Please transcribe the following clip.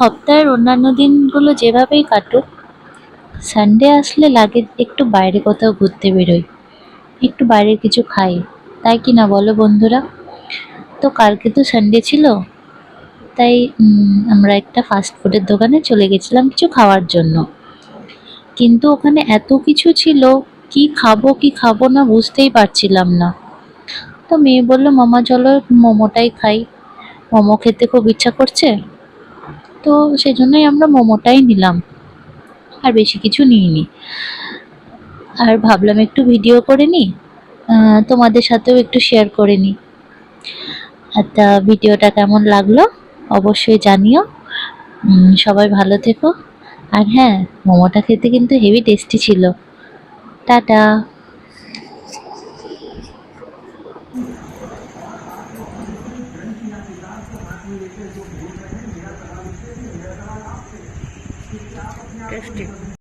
সপ্তাহের অন্যান্য দিনগুলো যেভাবেই কাটুক সানডে আসলে লাগে একটু বাইরে কোথাও ঘুরতে বেরোই, একটু বাইরে কিছু খাই। তাই কি না বলো বন্ধুরা? তো কালকে তো সানডে ছিল, তাই আমরা একটা ফাস্ট ফুডের দোকানে চলে গেছিলাম কিছু খাওয়ার জন্য। কিন্তু ওখানে এত কিছু ছিল, কি খাব কি খাব না বুঝতেই পারছিলাম না। তো মেয়ে বলল, মামা, চলো মোমোটাই খাই। মোমো খেতে খুব ইচ্ছা করছে? তো সেই জন্যই আমরা মোমোটাই নিলাম। আর বেশি কিছু নিইনি। আর ভাবলাম একটু ভিডিও করে নিই তোমাদের সাথেও একটু শেয়ার করে নিই। তা ভিডিওটা কেমন লাগল? অবশ্যই জানিও। সবাই ভালো থেকো। আর হ্যাঁ মোমোটা খেতে কিন্তু হেভি টেস্টি ছিল। টাটা। টেস্টি